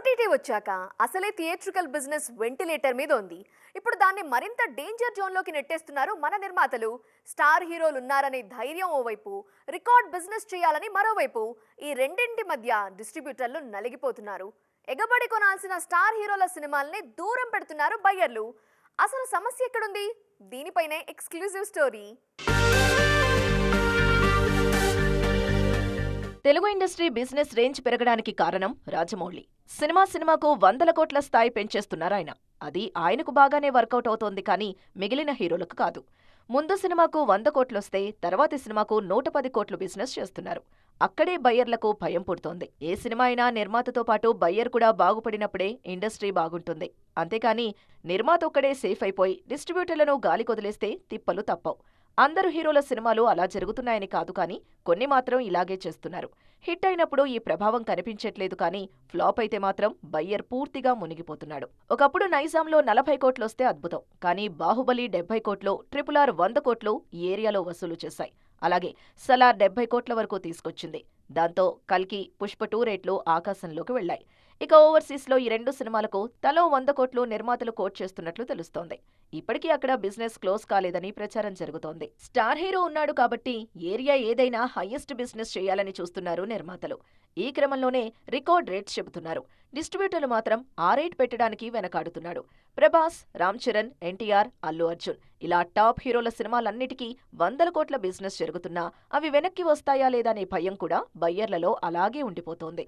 OTT వచ్చాక అసలే theatrical business ventilator మీద ఉంది. ఇప్పుడు దాన్ని మరింత డేంజర్ జోన్లోకి నెట్టేస్తున్నారు మన నిర్మాతలు. స్టార్ హీరోలు ఉన్నారనే ధైర్యం ఓవైపు రికార్డ్ బిజినెస్ చేయాలని మరోవైపు ఈ రెండింటి మధ్య డిస్ట్రిబ్యూటర్లు నలిగిపోతున్నారు. ఎగబడి కొనాల్సిన స్టార్ హీరోల సినిమాల్ని దూరం పెడుతున్నారు బయ్యర్లు. అసలు సమస్య ఎక్కడుంది? దీనిపైనే exclusive story. Telugu industry business range పెరగడానికి కారణం రాజమౌళి. సినిమా సినిమాకు వందల కోట్ల స్థాయి పెంచేస్తున్నారు ఆయన. అది ఆయనకు బాగానే వర్కౌట్ అవుతోంది కానీ మిగిలిన హీరోలకు కాదు. ముందు సినిమాకు వంద కోట్లొస్తే తర్వాతి సినిమాకు నూట పది కోట్లు బిజినెస్ చేస్తున్నారు. అక్కడే బయ్యర్లకు భయం పుడుతోంది. ఏ సినిమా అయినా నిర్మాతతో పాటు బయ్యర్ కూడా బాగుపడినప్పుడే ఇండస్ట్రీ బాగుంటుంది. అంతేకాని నిర్మాత ఒక్కడే సేఫ్ అయిపోయి డిస్ట్రిబ్యూటర్లను గాలికొదిలేస్తే తిప్పలు తప్పవు. అందరు హీరోల సినిమాలు అలా జరుగుతున్నాయని కాదు కానీ కొన్ని మాత్రం ఇలాగే చేస్తున్నారు. హిట్ అయినప్పుడు ఈ ప్రభావం కనిపించట్లేదు కానీ ఫ్లాప్ అయితే మాత్రం బయ్యర్ పూర్తిగా మునిగిపోతున్నాడు. ఒకప్పుడు నైజాంలో నలభై కోట్లొస్తే అద్భుతం కానీ బాహుబలి డెబ్బై కోట్లు ట్రిపుల్ ఆర్ వంద కోట్లు ఈ ఏరియాలో వసూలు చేశాయి. అలాగే సలార్ డెబ్బై కోట్ల వరకు తీసుకొచ్చింది. దాంతో కల్కి పుష్ప టూ రేట్లు ఆకాశంలోకి వెళ్ళాయి ఇక ఓవర్సీస్లో ఈ రెండు సినిమాలకు తలో వంద కోట్లు నిర్మాతలు కోట్ చేస్తున్నట్లు తెలుస్తోంది. ఇప్పటికీ అక్కడ బిజినెస్ క్లోజ్ కాలేదని ప్రచారం జరుగుతోంది. స్టార్ హీరో ఉన్నాడు కాబట్టి ఏరియా ఏదైనా హైయెస్ట్ బిజినెస్ చేయాలని చూస్తున్నారు నిర్మాతలు. ఈ క్రమంలోనే రికార్డ్ రేట్స్ చెబుతున్నారు. డిస్ట్రిబ్యూటర్లు మాత్రం ఆ రేట్ పెట్టడానికి వెనకాడుతున్నాడు. ప్రభాస్ రామ్ చరణ్ ఎన్టీఆర్ అల్లు అర్జున్ ఇలా టాప్ హీరోల సినిమాలన్నిటికీ వందల కోట్ల బిజినెస్ జరుగుతున్నా అవి వెనక్కి వస్తాయా లేదా అనే భయం కూడా బయ్యర్లలో అలాగే ఉండిపోతోంది.